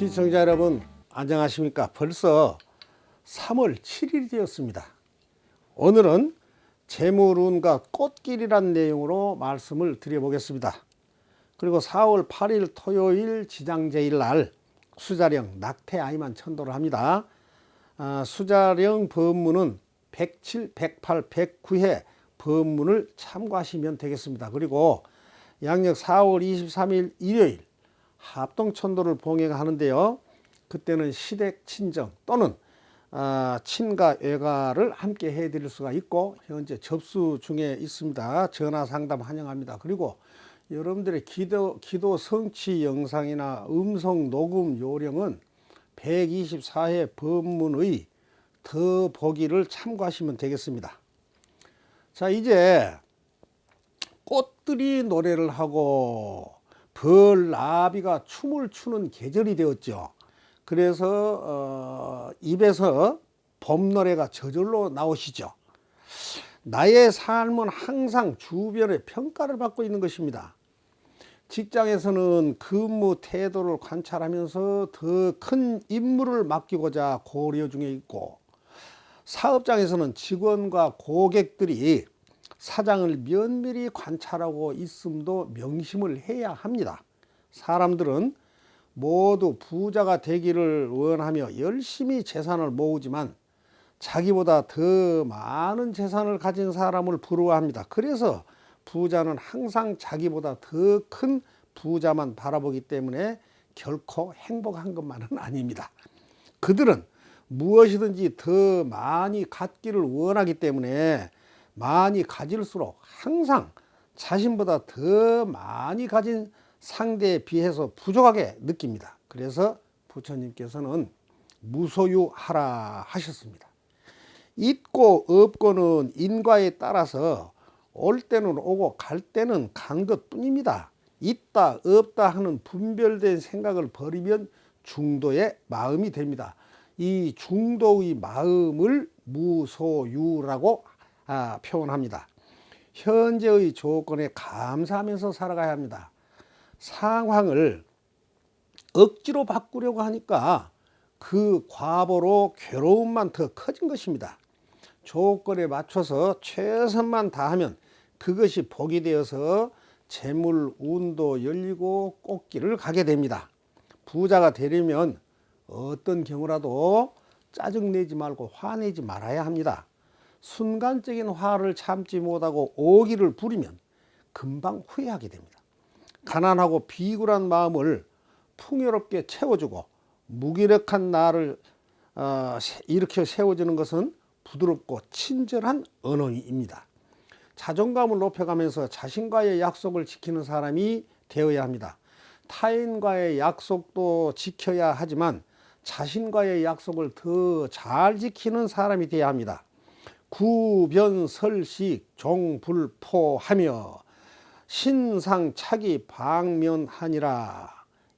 시청자 여러분 안녕하십니까? 벌써 3월 7일이 되었습니다. 오늘은 재물운과 꽃길이란 내용으로 말씀을 드려보겠습니다. 그리고 4월 8일 토요일 지장제일 날 수자령 낙태 아이만 천도를 합니다. 아, 수자령 법문은 107, 108, 109회 법문을 참고하시면 되겠습니다. 그리고 양력 4월 23일 일요일 합동천도를 봉행하는데요. 그때는 시댁 친정 또는 아, 친가 외가를 함께 해드릴 수가 있고 현재 접수 중에 있습니다. 전화 상담 환영합니다. 그리고 여러분들의 기도, 기도 성취 영상이나 음성 녹음 요령은 124회 법문의 더 보기를 참고하시면 되겠습니다. 자 이제 꽃들이 노래를 하고 벌 나비가 춤을 추는 계절이 되었죠. 그래서 어, 입에서 봄 노래가 저절로 나오시죠. 나의 삶은 항상 주변의 평가를 받고 있는 것입니다. 직장에서는 근무 태도를 관찰하면서 더 큰 임무를 맡기고자 고려 중에 있고 사업장에서는 직원과 고객들이 사장을 면밀히 관찰하고 있음도 명심을 해야 합니다. 사람들은 모두 부자가 되기를 원하며 열심히 재산을 모으지만 자기보다 더 많은 재산을 가진 사람을 부러워합니다. 그래서 부자는 항상 자기보다 더 큰 부자만 바라보기 때문에 결코 행복한 것만은 아닙니다. 그들은 무엇이든지 더 많이 갖기를 원하기 때문에 많이 가질수록 항상 자신보다 더 많이 가진 상대에 비해서 부족하게 느낍니다. 그래서 부처님께서는 무소유하라 하셨습니다. 있고 없고는 인과에 따라서 올 때는 오고 갈 때는 간 것뿐입니다. 있다 없다 하는 분별된 생각을 버리면 중도의 마음이 됩니다. 이 중도의 마음을 무소유라고 아, 표현합니다. 현재의 조건에 감사하면서 살아가야 합니다. 상황을 억지로 바꾸려고 하니까 그 과보로 괴로움만 더 커진 것입니다. 조건에 맞춰서 최선만 다하면 그것이 복이 되어서 재물 운도 열리고 꽃길을 가게 됩니다. 부자가 되려면 어떤 경우라도 짜증내지 말고 화내지 말아야 합니다. 순간적인 화를 참지 못하고 오기를 부리면 금방 후회하게 됩니다. 가난하고 비굴한 마음을 풍요롭게 채워주고 무기력한 나를 어, 일으켜 세워주는 것은 부드럽고 친절한 언어입니다. 자존감을 높여가면서 자신과의 약속을 지키는 사람이 되어야 합니다. 타인과의 약속도 지켜야 하지만 자신과의 약속을 더 잘 지키는 사람이 되어야 합니다. 구변설식 종불포하며 신상차기 방면하니라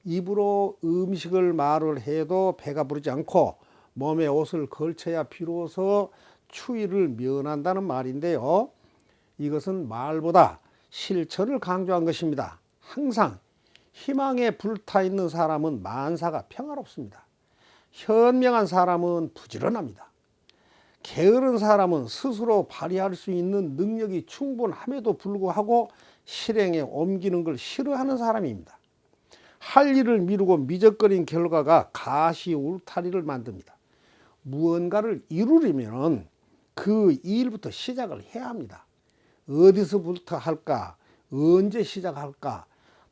입으로 음식을 말을 해도 배가 부르지 않고 몸에 옷을 걸쳐야 비로소 추위를 면한다는 말인데요. 이것은 말보다 실천을 강조한 것입니다. 항상 희망에 불타 있는 사람은 만사가 평화롭습니다. 현명한 사람은 부지런합니다. 게으른 사람은 스스로 발휘할 수 있는 능력이 충분함에도 불구하고 실행에 옮기는 걸 싫어하는 사람입니다. 할 일을 미루고 미적거린 결과가 가시 울타리를 만듭니다. 무언가를 이루려면 그 일부터 시작을 해야 합니다. 어디서부터 할까? 언제 시작할까?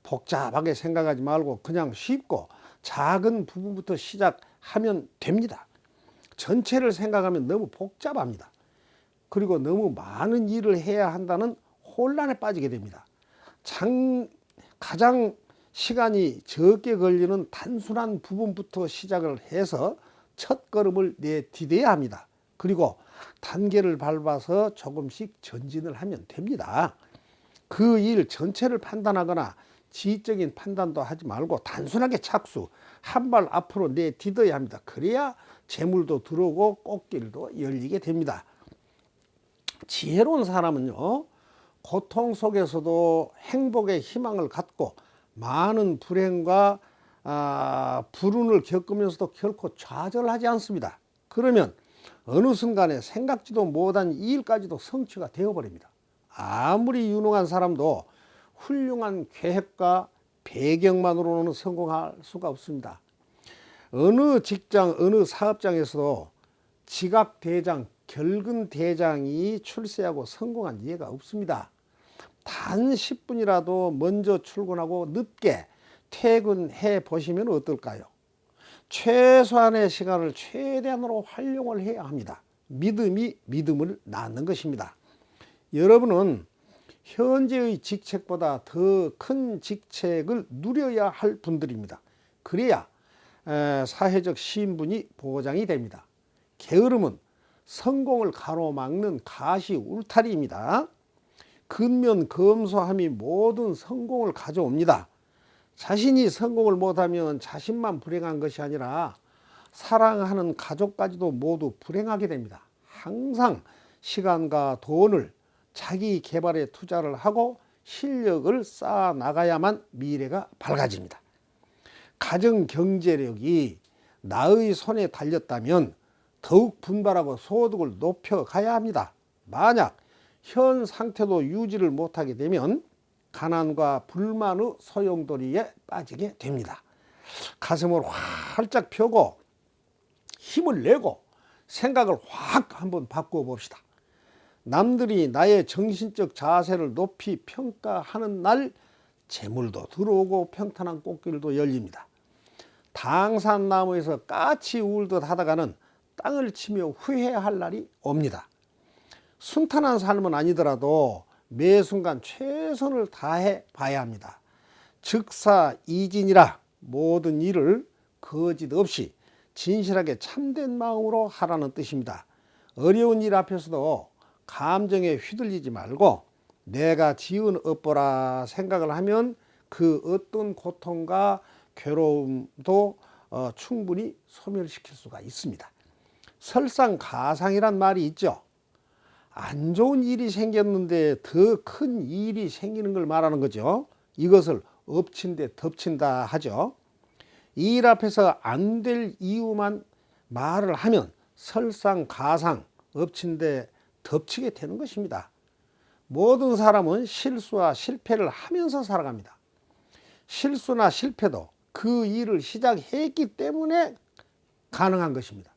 복잡하게 생각하지 말고 그냥 쉽고 작은 부분부터 시작하면 됩니다. 전체를 생각하면 너무 복잡합니다. 그리고 너무 많은 일을 해야 한다는 혼란에 빠지게 됩니다. 장, 가장 시간이 적게 걸리는 단순한 부분부터 시작을 해서 첫 걸음을 내디뎌야 합니다. 그리고 단계를 밟아서 조금씩 전진을 하면 됩니다. 그 일 전체를 판단하거나 지적인 판단도 하지 말고 단순하게 착수, 한 발 앞으로 내디뎌야 합니다. 그래야 재물도 들어오고 꽃길도 열리게 됩니다. 지혜로운 사람은요, 고통 속에서도 행복의 희망을 갖고 많은 불행과 아, 불운을 겪으면서도 결코 좌절하지 않습니다. 그러면 어느 순간에 생각지도 못한 이 일까지도 성취가 되어버립니다. 아무리 유능한 사람도 훌륭한 계획과 배경만으로는 성공할 수가 없습니다. 어느 직장, 어느 사업장에서도 지각 대장, 결근 대장이 출세하고 성공한 예가 없습니다. 단 10분이라도 먼저 출근하고 늦게 퇴근해 보시면 어떨까요? 최소한의 시간을 최대한으로 활용을 해야 합니다. 믿음이 믿음을 낳는 것입니다. 여러분은 현재의 직책보다 더 큰 직책을 누려야 할 분들입니다. 그래야 사회적 신분이 보장이 됩니다. 게으름은 성공을 가로막는 가시 울타리입니다. 근면 검소함이 모든 성공을 가져옵니다. 자신이 성공을 못하면 자신만 불행한 것이 아니라 사랑하는 가족까지도 모두 불행하게 됩니다. 항상 시간과 돈을 자기 개발에 투자를 하고 실력을 쌓아 나가야만 미래가 밝아집니다. 가정 경제력이 나의 손에 달렸다면 더욱 분발하고 소득을 높여 가야 합니다. 만약 현 상태도 유지를 못하게 되면 가난과 불만의 소용돌이에 빠지게 됩니다. 가슴을 활짝 펴고 힘을 내고 생각을 확 한번 바꾸어 봅시다. 남들이 나의 정신적 자세를 높이 평가하는 날 재물도 들어오고 평탄한 꽃길도 열립니다. 당산나무에서 까치 울듯 하다가는 땅을 치며 후회할 날이 옵니다. 순탄한 삶은 아니더라도 매 순간 최선을 다해 봐야 합니다. 즉사 이진이라 모든 일을 거짓 없이 진실하게 참된 마음으로 하라는 뜻입니다. 어려운 일 앞에서도 감정에 휘둘리지 말고 내가 지은 업보라 생각을 하면 그 어떤 고통과 괴로움도 어, 충분히 소멸시킬 수가 있습니다. 설상가상이란 말이 있죠. 안 좋은 일이 생겼는데 더 큰 일이 생기는 걸 말하는 거죠. 이것을 엎친 데 덮친다 하죠. 이 일 앞에서 안 될 이유만 말을 하면 설상가상 엎친 데 덮치게 되는 것입니다. 모든 사람은 실수와 실패를 하면서 살아갑니다. 실수나 실패도 그 일을 시작했기 때문에 가능한 것입니다.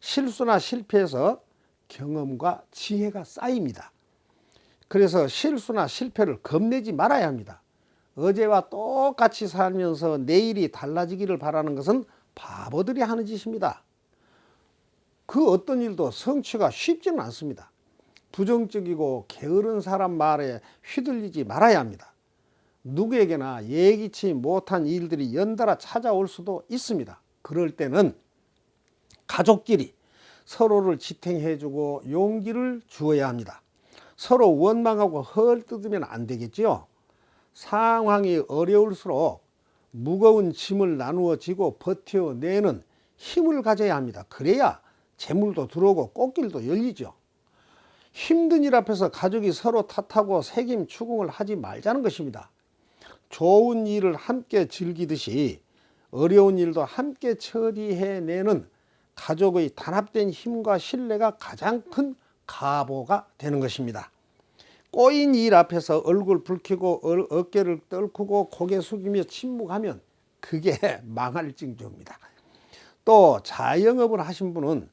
실수나 실패에서 경험과 지혜가 쌓입니다. 그래서 실수나 실패를 겁내지 말아야 합니다. 어제와 똑같이 살면서 내일이 달라지기를 바라는 것은 바보들이 하는 짓입니다. 그 어떤 일도 성취가 쉽지는 않습니다. 부정적이고 게으른 사람 말에 휘둘리지 말아야 합니다. 누구에게나 예기치 못한 일들이 연달아 찾아올 수도 있습니다. 그럴 때는 가족끼리 서로를 지탱해주고 용기를 주어야 합니다. 서로 원망하고 헐뜯으면 안 되겠지요. 상황이 어려울수록 무거운 짐을 나누어 지고 버텨내는 힘을 가져야 합니다. 그래야 재물도 들어오고 꽃길도 열리죠. 힘든 일 앞에서 가족이 서로 탓하고 책임 추궁을 하지 말자는 것입니다. 좋은 일을 함께 즐기듯이 어려운 일도 함께 처리해내는 가족의 단합된 힘과 신뢰가 가장 큰 가보가 되는 것입니다. 꼬인 일 앞에서 얼굴 붉히고 어깨를 떨구고 고개 숙이며 침묵하면 그게 망할 징조입니다. 또 자영업을 하신 분은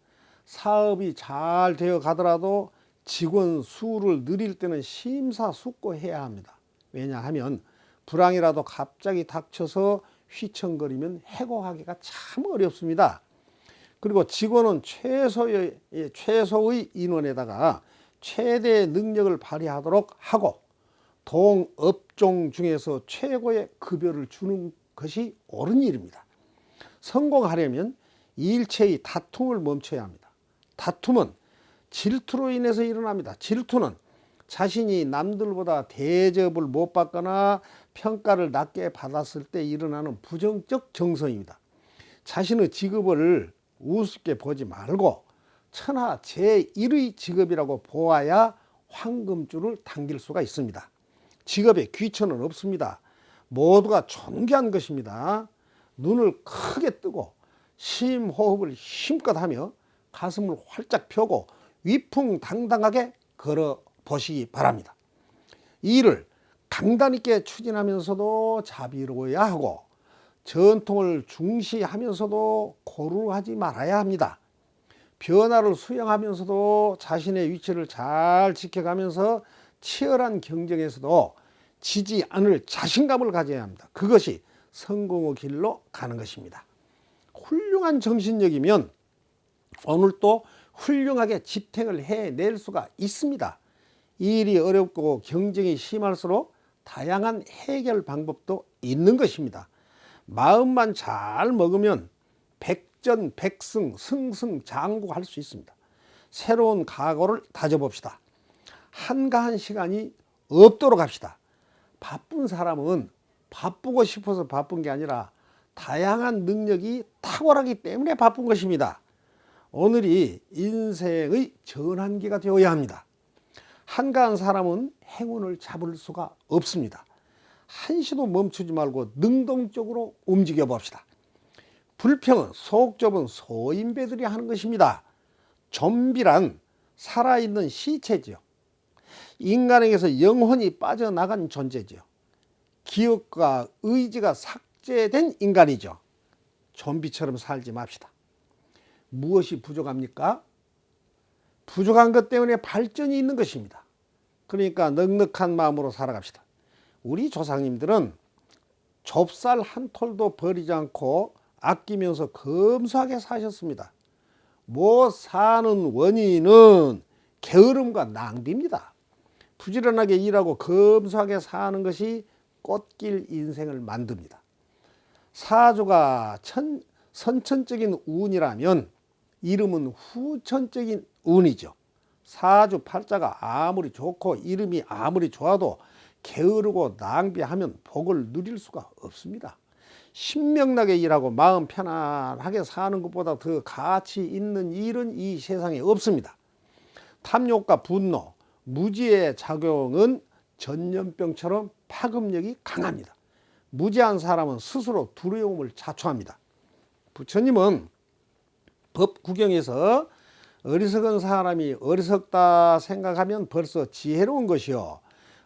사업이 잘 되어 가더라도 직원 수를 늘릴 때는 심사숙고해야 합니다. 왜냐하면 불황이라도 갑자기 닥쳐서 휘청거리면 해고하기가 참 어렵습니다. 그리고 직원은 최소의, 최소의 인원에다가 최대 능력을 발휘하도록 하고 동업종 중에서 최고의 급여를 주는 것이 옳은 일입니다. 성공하려면 일체의 다툼을 멈춰야 합니다. 다툼은 질투로 인해서 일어납니다. 질투는 자신이 남들보다 대접을 못 받거나 평가를 낮게 받았을 때 일어나는 부정적 정서입니다. 자신의 직업을 우습게 보지 말고 천하 제1의 직업이라고 보아야 황금줄을 당길 수가 있습니다. 직업에 귀천은 없습니다. 모두가 존귀한 것입니다. 눈을 크게 뜨고 심호흡을 힘껏 하며 가슴을 활짝 펴고 위풍당당하게 걸어 보시기 바랍니다. 이 일을 강단 있게 추진하면서도 자비로워야 하고 전통을 중시하면서도 고루하지 말아야 합니다. 변화를 수용하면서도 자신의 위치를 잘 지켜가면서 치열한 경쟁에서도 지지 않을 자신감을 가져야 합니다. 그것이 성공의 길로 가는 것입니다. 훌륭한 정신력이면 오늘 또 훌륭하게 집행을 해낼 수가 있습니다. 이 일이 어렵고 경쟁이 심할수록 다양한 해결 방법도 있는 것입니다. 마음만 잘 먹으면 백전 백승 승승장구할 수 있습니다. 새로운 각오를 다져봅시다. 한가한 시간이 없도록 합시다. 바쁜 사람은 바쁘고 싶어서 바쁜 게 아니라 다양한 능력이 탁월하기 때문에 바쁜 것입니다. 오늘이 인생의 전환기가 되어야 합니다. 한가한 사람은 행운을 잡을 수가 없습니다. 한시도 멈추지 말고 능동적으로 움직여 봅시다. 불평은 속 좁은 소인배들이 하는 것입니다. 좀비란 살아있는 시체지요. 인간에게서 영혼이 빠져나간 존재지요. 기억과 의지가 삭제된 인간이죠. 좀비처럼 살지 맙시다. 무엇이 부족합니까? 부족한 것 때문에 발전이 있는 것입니다. 그러니까 넉넉한 마음으로 살아갑시다. 우리 조상님들은 좁쌀 한 톨도 버리지 않고 아끼면서 검소하게 사셨습니다. 못 사는 원인은 게으름과 낭비입니다. 부지런하게 일하고 검소하게 사는 것이 꽃길 인생을 만듭니다. 사주가 천, 선천적인 운이라면 이름은 후천적인 운이죠. 사주 팔자가 아무리 좋고 이름이 아무리 좋아도 게으르고 낭비하면 복을 누릴 수가 없습니다. 신명나게 일하고 마음 편안하게 사는 것보다 더 가치 있는 일은 이 세상에 없습니다. 탐욕과 분노, 무지의 작용은 전염병처럼 파급력이 강합니다. 무지한 사람은 스스로 두려움을 자초합니다. 부처님은 법 구경에서 어리석은 사람이 어리석다 생각하면 벌써 지혜로운 것이요.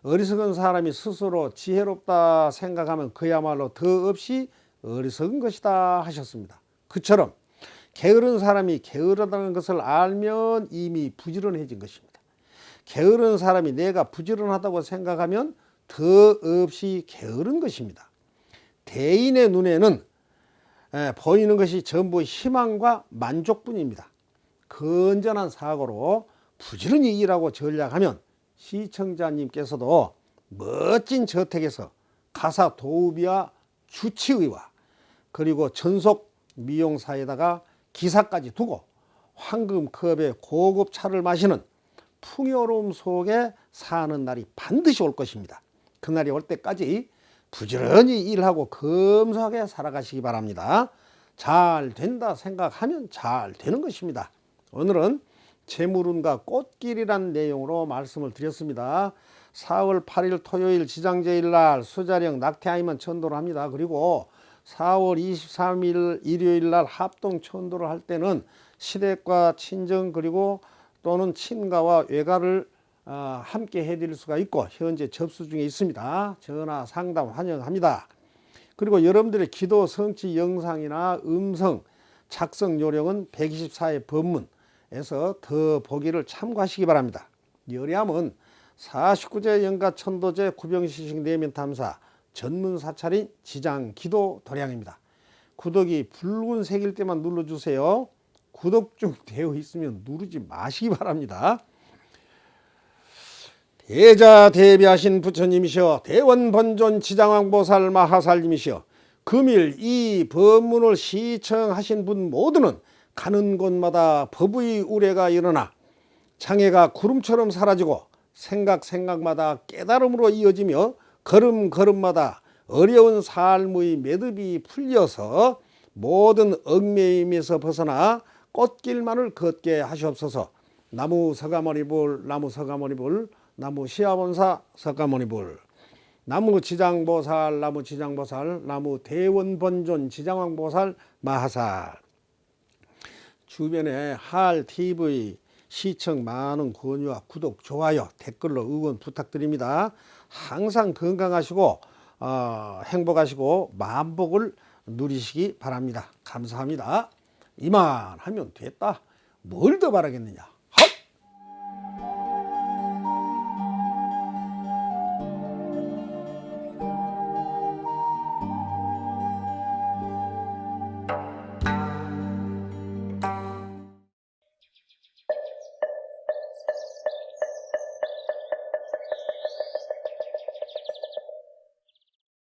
어리석은 사람이 스스로 지혜롭다 생각하면 그야말로 더 없이 어리석은 것이다 하셨습니다. 그처럼 게으른 사람이 게으르다는 것을 알면 이미 부지런해진 것입니다. 게으른 사람이 내가 부지런하다고 생각하면 더 없이 게으른 것입니다. 대인의 눈에는 보이는 것이 전부 희망과 만족뿐입니다. 건전한 사고로 부지런히 일하고 전략하면 시청자님께서도 멋진 저택에서 가사 도우비와 주치의와 그리고 전속 미용사에다가 기사까지 두고 황금컵에 고급 차를 마시는 풍요로움 속에 사는 날이 반드시 올 것입니다. 그날이 올 때까지 부지런히 일하고 검소하게 살아가시기 바랍니다. 잘 된다 생각하면 잘 되는 것입니다. 오늘은 재물운과 꽃길이란 내용으로 말씀을 드렸습니다. 4월 8일 토요일 지장제일 날 수자령 낙태아이만 천도를 합니다. 그리고 4월 23일 일요일 날 합동 천도를 할 때는 시댁과 친정 그리고 또는 친가와 외가를 어, 함께 해드릴 수가 있고 현재 접수 중에 있습니다. 전화 상담 환영합니다. 그리고 여러분들의 기도 성취 영상이나 음성 작성 요령은 124의 법문 에서 더 보기를 참고하시기 바랍니다. 열리함은 49제 영가 천도제 구병시식 내면 탐사 전문 사찰인 지장 기도 도량입니다. 구독이 붉은색일 때만 눌러주세요. 구독 중 되어 있으면 누르지 마시기 바랍니다. 대자 대비하신 부처님이시여 대원 번존 지장왕보살 마하살님이시여 금일 이 법문을 시청하신 분 모두는 가는 곳마다 법의 우레가 일어나 장애가 구름처럼 사라지고 생각 생각마다 깨달음으로 이어지며 걸음 걸음마다 어려운 삶의 매듭이 풀려서 모든 얽매임에서 벗어나 꽃길만을 걷게 하시옵소서. 나무 서가모니불 나무 서가모니불 나무 시아본사 서가모니불 나무 지장보살, 나무 지장보살, 나무 대원본존 지장왕보살 마하살. 주변에 할 TV 시청 많은 권유와 구독, 좋아요, 댓글로 응원 부탁드립니다. 항상 건강하시고 어, 행복하시고 만복을 누리시기 바랍니다. 감사합니다. 이만 하면 됐다. 뭘 더 바라겠느냐.